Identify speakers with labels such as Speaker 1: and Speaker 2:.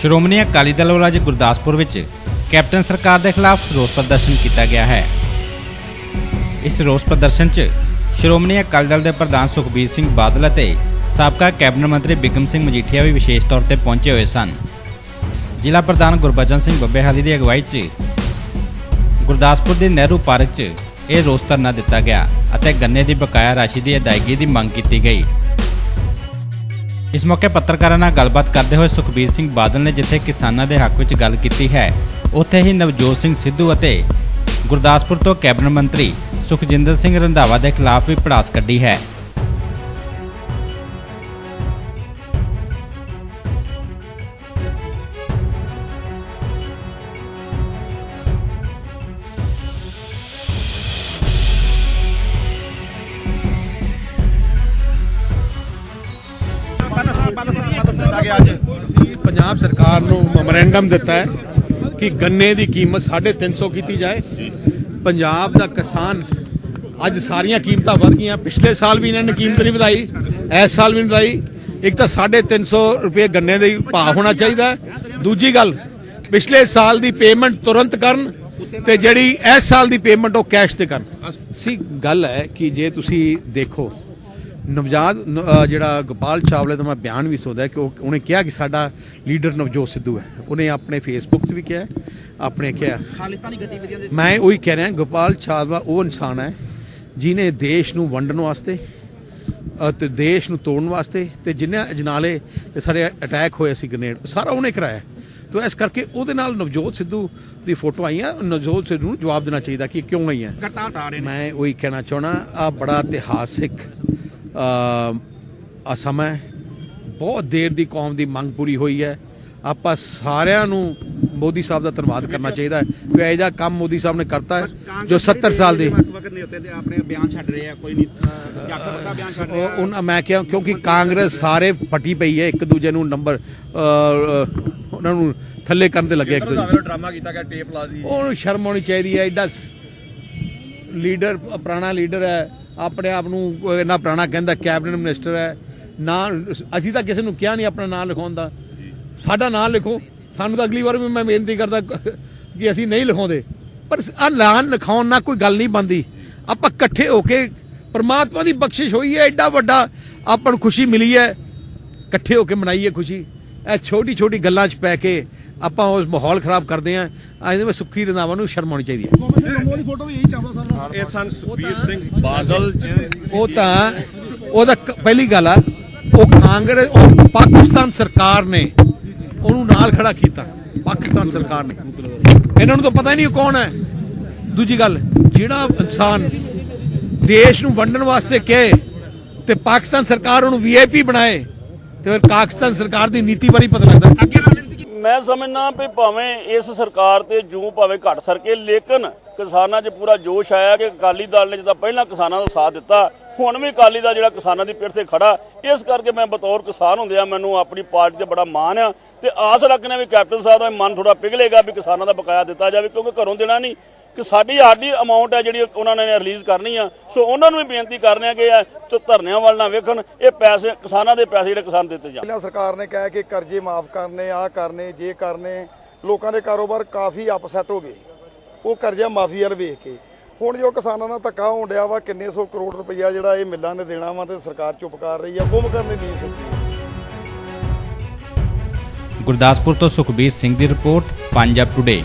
Speaker 1: ਸ਼੍ਰੋਮਣੀ ਅਕਾਲੀ ਦਲ ਵੱਲੋਂ ਅੱਜ ਗੁਰਦਾਸਪੁਰ ਵਿੱਚ ਕੈਪਟਨ ਸਰਕਾਰ ਦੇ ਖਿਲਾਫ ਰੋਸ ਪ੍ਰਦਰਸ਼ਨ ਕੀਤਾ ਗਿਆ ਹੈ। ਇਸ ਰੋਸ ਪ੍ਰਦਰਸ਼ਨ 'ਚ ਸ਼੍ਰੋਮਣੀ ਅਕਾਲੀ ਦਲ ਦੇ ਪ੍ਰਧਾਨ ਸੁਖਬੀਰ ਸਿੰਘ ਬਾਦਲ ਅਤੇ ਸਾਬਕਾ ਕੈਬਨਿਟ ਮੰਤਰੀ ਬਿਕਮ ਸਿੰਘ ਮਜੀਠੀਆ ਵੀ ਵਿਸ਼ੇਸ਼ ਤੌਰ ਤੇ ਪਹੁੰਚੇ ਹੋਏ ਸਨ। ਜ਼ਿਲ੍ਹਾ ਪ੍ਰਧਾਨ ਗੁਰਬਚਨ ਸਿੰਘ ਬੱਬੇਹਾਲੀ ਦੀ ਅਗਵਾਈ 'ਚ ਗੁਰਦਾਸਪੁਰ ਦੇ ਨਹਿਰੂ ਪਾਰਕ 'ਚ ਇਹ ਰੋਸ ਧਰਨਾ ਦਿੱਤਾ ਗਿਆ ਅਤੇ ਗੰਨੇ ਦੀ ਬਕਾਇਆ ਰਾਸ਼ੀ ਦੀ ਅਦਾਇਗੀ ਦੀ ਮੰਗ ਕੀਤੀ ਗਈ। ਇਸ ਮੌਕੇ ਪੱਤਰਕਾਰਾਂ ਨਾਲ ਗੱਲਬਾਤ ਕਰਦੇ ਹੋਏ ਸੁਖਬੀਰ ਸਿੰਘ ਬਾਦਲ ਨੇ ਜਿੱਥੇ ਕਿਸਾਨਾਂ ਦੇ ਹੱਕ ਵਿੱਚ ਗੱਲ ਕੀਤੀ ਹੈ, ਉੱਥੇ ਹੀ ਨਵਜੋਤ ਸਿੰਘ ਸਿੱਧੂ ਅਤੇ ਗੁਰਦਾਸਪੁਰ ਤੋਂ ਕੈਬਨਿਟ ਮੰਤਰੀ ਸੁਖਜਿੰਦਰ ਸਿੰਘ ਰੰਧਾਵਾ ਦੇ ਖਿਲਾਫ ਵੀ ਪੜਾਸ ਕੱਢੀ ਹੈ।
Speaker 2: ਨੂੰ ਮੈਮੋਰੈਂਡਮ ਦਿੱਤਾ ਹੈ ਕਿ ਗੰਨੇ ਦੀ ਕੀਮਤ 350 ਕੀਤੀ ਜਾਏ। ਪੰਜਾਬ ਦਾ ਕਿਸਾਨ ਅੱਜ ਸਾਰੀਆਂ ਕੀਮਤਾਂ ਵਧ ਗਈਆਂ। ਪਿਛਲੇ ਸਾਲ ਵੀ ਇਹਨਾਂ ਨੇ ਕੀਮਤ ਨਹੀਂ ਵਧਾਈ ਇਸ ਸਾਲ ਵੀ ਨਹੀਂ ਵਧਾਈ। ਇੱਕ ਤਾਂ 350 ਰੁਪਏ ਗੰਨੇ ਦੇ ਭਾਅ ਹੋਣਾ ਚਾਹੀਦਾ। ਦੂਜੀ ਗੱਲ ਪਿਛਲੇ ਸਾਲ ਦੀ ਪੇਮੈਂਟ ਤੁਰੰਤ ਕਰਨ ਤੇ ਜਿਹੜੀ ਇਸ ਸਾਲ ਦੀ ਪੇਮੈਂਟ ਉਹ ਕੈਸ਼ ਤੇ ਕਰਨ। ਸੀ ਗੱਲ ਹੈ ਕਿ ਜੇ ਤੁਸੀਂ ਦੇਖੋ ਨਵਜਾਦ ਨ- ਅਹ ਜਿਹੜਾ ਗੋਪਾਲ ਚਾਵਲੇ ਦਾ ਮੈਂ ਬਿਆਨ ਵੀ ਸੁਣਦਾ ਕਿ ਉਹ ਉਹਨੇ ਕਿਹਾ ਕਿ ਸਾਡਾ ਲੀਡਰ ਨਵਜੋਤ ਸਿੱਧੂ ਹੈ। ਉਹਨੇ ਆਪਣੇ ਫੇਸਬੁੱਕ ਤੇ ਵੀ ਕਿਹਾ ਆਪਣੇ ਕਿਹਾ।
Speaker 3: ਖਾਲਿਸਤਾਨੀ ਗਤੀਵਿਧੀਆਂ ਦੇ
Speaker 2: ਮੈਂ ਉਹੀ ਕਹਿ ਰਿਹਾ ਗੋਪਾਲ ਚਾਵਲਾ ਉਹ ਇਨਸਾਨ ਹੈ ਜਿਨੇ ਦੇਸ਼ ਨੂੰ ਵੰਡਣ ਵਾਸਤੇ ਅਤੇ ਦੇਸ਼ ਨੂੰ ਤੋੜਨ ਵਾਸਤੇ ਤੇ ਜਿੰਨੇ ਅਜਨਾਲੇ ਤੇ ਸਾਰੇ ਅਟੈਕ ਹੋਏ ਸੀ ਗ੍ਰੇਨੇਡ ਸਾਰਾ ਉਹਨੇ ਕਰਾਇਆ। ਤੋ ਇਸ ਕਰਕੇ ਉਹਦੇ ਨਾਲ ਨਵਜੋਤ ਸਿੱਧੂ ਦੀ ਫੋਟੋ ਆਈਆਂ ਨਵਜੋਤ ਸਿੱਧੂ ਨੂੰ ਜਵਾਬ ਦੇਣਾ ਚਾਹੀਦਾ ਕਿ ਕਿਉਂ ਆਈਆਂ। ਮੈਂ ਉਹੀ ਕਹਿਣਾ ਚਾਹਣਾ ਆ ਬੜਾ ਇਤਿਹਾਸਿਕ ਅ, ਆ ਸਮਾਂ ਹੈ। ਬਹੁਤ ਦੇਰ ਦੀ ਕੌਮ ਦੀ ਮੰਗ ਪੂਰੀ ਹੋਈ ਹੈ। ਆਪਾਂ ਸਾਰਿਆਂ ਨੂੰ ਮੋਦੀ ਸਾਹਿਬ ਦਾ ਧੰਨਵਾਦ ਕਰਨਾ ਚਾਹੀਦਾ ਹੈ। ਕਿ ਇਹ ਜਿਹਾ ਕੰਮ ਮੋਦੀ ਸਾਹਿਬ ਨੇ ਕਰਤਾ ਹੈ ਜੋ 70 ਸਾਲ ਦੇ
Speaker 3: ਵਕਤ ਨਹੀਂ ਹੁੰਦੇ ਤੇ ਆਪਣੇ ਬਿਆਨ ਛੱਡ ਰਹੇ ਆ ਕੋਈ ਨਹੀਂ ਜੱਟ ਵੱਡਾ ਬਿਆਨ ਛੱਡ ਰਿਹਾ।
Speaker 2: ਉਹ- ਉਹਨਾਂ ਮੈਂ ਕਿਹਾ ਕਿਉਂਕਿ ਕਾਂਗਰਸ ਸਾਰੇ ਫਟੀ ਪਈ ਹੈ ਇੱਕ ਦੂਜੇ ਨੂੰ ਨੰਬਰ ਉਹਨਾਂ ਨੂੰ ਥੱਲੇ ਕਰਨ ਤੇ ਲੱਗਿਆ ਇੱਕ ਦੂਜੇ।
Speaker 3: ਡਰਾਮਾ ਕੀਤਾ ਗਿਆ ਟੇਪ ਲਾ ਦੀ
Speaker 2: ਉਹਨੂੰ ਸ਼ਰਮ ਆਉਣੀ ਚਾਹੀਦੀ ਹੈ ਐਡਾ ਲੀਡਰ ਪੁਰਾਣਾ ਲੀਡਰ ਹੈ। ਆਪਣੇ ਆਪ ਨੂੰ ਇੰਨਾ ਪੁਰਾਣਾ ਕਹਿੰਦਾ ਕੈਬਨਿਟ ਮਿਨਿਸਟਰ ਹੈ। ਨਾ ਅਸੀਂ ਤਾਂ ਕਿਸੇ ਨੂੰ ਕਿਹਾ ਨਹੀਂ ਆਪਣਾ ਨਾਮ ਲਿਖਾਉਣ ਦਾ। ਸਾਡਾ ਨਾਮ ਲਿਖੋ। ਸਾਨੂੰ ਤਾਂ ਅਗਲੀ ਵਾਰ ਵੀ ਮੈਂ ਬੇਨਤੀ ਕਰਦਾ ਕਿ ਅਸੀਂ ਨਹੀਂ ਲਿਖਾਉਂਦੇ। ਪਰ ਆ ਨਾਮ ਲਿਖਾਉਣ ਨਾਲ ਕੋਈ ਗੱਲ ਨਹੀਂ ਬੰਦੀ ਆਪਾਂ ਇਕੱਠੇ ਹੋ ਕੇ ਪਰਮਾਤਮਾ ਦੀ ਬਖਸ਼ਿਸ਼ ਹੋਈ ਹੈ, ਐਡਾ ਵੱਡਾ ਆਪਾਂ ਨੂੰ ਖੁਸ਼ੀ ਮਿਲੀ ਹੈ। ਇਕੱਠੇ ਹੋ ਕੇ ਮਨਾਈਏ ਖੁਸ਼ੀ। ਇਹ ਛੋਟੀ ਛੋਟੀ ਗੱਲਾਂ 'ਚ ਪੈ ਕੇ ਆਪਾਂ ਉਸ ਮਾਹੌਲ ਖਰਾਬ ਕਰਦੇ ਆਂ ਅੱਜ ਦੇ ਵਿੱਚ ਸੁੱਖੀ ਰੰਧਾਵਾ ਨੂੰ ਸ਼ਰਮ ਆਉਣੀ ਚਾਹੀਦੀ ਹੈ।
Speaker 3: ਦੀ ਫੋਟੋ ਵੀ ਇਹੀ ਚਾਹਵਾ ਸਾਨੂੰ
Speaker 4: ਇਹ ਸਨ ਸੁਖਬੀਰ ਸਿੰਘ ਬਾਦਲ
Speaker 2: ਉਹ ਤਾਂ ਉਹਦਾ ਪਹਿਲੀ ਗੱਲ ਆ ਉਹ ਕਾਂਗਰਸ ਉਹ ਪਾਕਿਸਤਾਨ ਸਰਕਾਰ ਨੇ ਉਹਨੂੰ ਨਾਲ ਖੜਾ ਕੀਤਾ। ਪਾਕਿਸਤਾਨ ਸਰਕਾਰ ਨੇ। ਇਹਨਾਂ ਨੂੰ ਤਾਂ ਪਤਾ ਹੀ ਨਹੀਂ ਉਹ ਕੌਣ ਹੈ। ਦੂਜੀ ਗੱਲ ਜਿਹੜਾ ਇਨਸਾਨ ਦੇਸ਼ ਨੂੰ ਵੰਡਣ ਵਾਸਤੇ ਕਹੇ ਤੇ ਪਾਕਿਸਤਾਨ ਸਰਕਾਰ ਉਹਨੂੰ ਵੀਆਈਪੀ ਬਣਾਏ ਤੇ ਫਿਰ ਪਾਕਿਸਤਾਨ ਸਰਕਾਰ ਦੀ ਨੀਤੀ ਬਾਰੇ ਪਤਾ ਲੱਗਦਾ।
Speaker 3: ਅੱਗੇ
Speaker 5: ਮੈਂ ਸਮਝਣਾ ਵੀ ਭਾਵੇਂ ਇਸ ਸਰਕਾਰ ਤੇ ਜੂ ਭਾਵੇਂ ਘਟ ਸਰਕੇ, ਲੇਕਿਨ ਕਿਸਾਨਾਂ 'ਚ ਪੂਰਾ ਜੋਸ਼ ਆਇਆ ਕਿ ਅਕਾਲੀ ਦਲ ਨੇ ਜਿੱਦਾਂ ਪਹਿਲਾਂ ਕਿਸਾਨਾਂ ਦਾ ਸਾਥ ਦਿੱਤਾ, ਹੁਣ ਵੀ ਅਕਾਲੀ ਦਾ ਜਿਹੜਾ ਕਿਸਾਨਾਂ ਦੀ ਪਿੱਠ ਤੇ ਖੜਾ। ਇਸ ਕਰਕੇ ਮੈਂ ਬਤੌਰ ਕਿਸਾਨ ਹੁੰਦਿਆਂ ਮੈਨੂੰ ਆਪਣੀ ਪਾਰਟੀ ਤੇ ਬੜਾ ਮਾਣ ਆ। ਤੇ ਆਸ ਰੱਖਨੇ ਵੀ ਕੈਪਟਨ ਸਾਹਿਬ ਦਾ ਮਨ ਥੋੜਾ ਪਿਘਲੇਗਾ ਵੀ ਕਿਸਾਨਾਂ ਦਾ ਬਕਾਇਆ ਦਿੱਤਾ ਜਾਵੇ, ਕਿਉਂਕਿ ਘਰੋਂ ਦੇਣਾ ਨਹੀਂ। ਕਿ ਸਾਡੀ ਸਾਡੀ ਅਮਾਉਂਟ ਹੈ ਜਿਹੜੀ ਉਹਨਾਂ ਨੇ ਰਿਲੀਜ਼ ਕਰਨੀ ਆ। ਸੋ ਉਹਨਾਂ ਨੂੰ ਵੀ ਬੇਨਤੀ ਕਰਨੇ ਆ ਕਿ ਇਹ ਧਰਨਿਆਂ ਵੱਲ ਨਾ ਵੇਖਣ ਇਹ ਪੈਸੇ ਕਿਸਾਨਾਂ ਦੇ ਪੈਸੇ ਜਿਹੜੇ ਕਿਸਾਨ ਦਿੱਤੇ ਜਾਣ।
Speaker 6: ਪਹਿਲਾਂ ਸਰਕਾਰ ਨੇ ਕਿਹਾ ਕਿ ਕਰਜ਼ੇ ਮਾਫ ਕਰਨੇ ਆ ਕਰਨੇ ਜੇ ਕਰਨੇ ਲੋਕਾਂ ਦੇ ਕਾਰੋਬਾਰ ਕਾਫੀ ਅਪਸੈਟ ਹੋ ਗਏ। ਉਹ ਕਰਜ਼ਾ ਮਾਫੀ ਵੱਲ ਵੇਖ ਕੇ। ਹੁਣ ਜੋ ਕਿਸਾਨਾਂ ਨਾਲ ਧੱਕਾ ਹੋਣ ਡਿਆ ਵਾ ਕਿੰਨੇ ਸੌ ਕਰੋੜ ਰੁਪਈਆ ਜਿਹੜਾ ਇਹ ਮਿੱਲਾਂ ਨੇ ਦੇਣਾ ਵਾ ਤੇ ਸਰਕਾਰ ਚੁੱਪ ਕਰ ਰਹੀ ਆ ਗੁੰਮ ਕਰਨ ਦੀ ਨਹੀਂ
Speaker 1: ਗੁਰਦਾਸਪੁਰ ਤੋਂ ਸੁਖਬੀਰ ਸਿੰਘ ਦੀ ਰਿਪੋਰਟ ਪੰਜਾਬ ਟੁਡੇ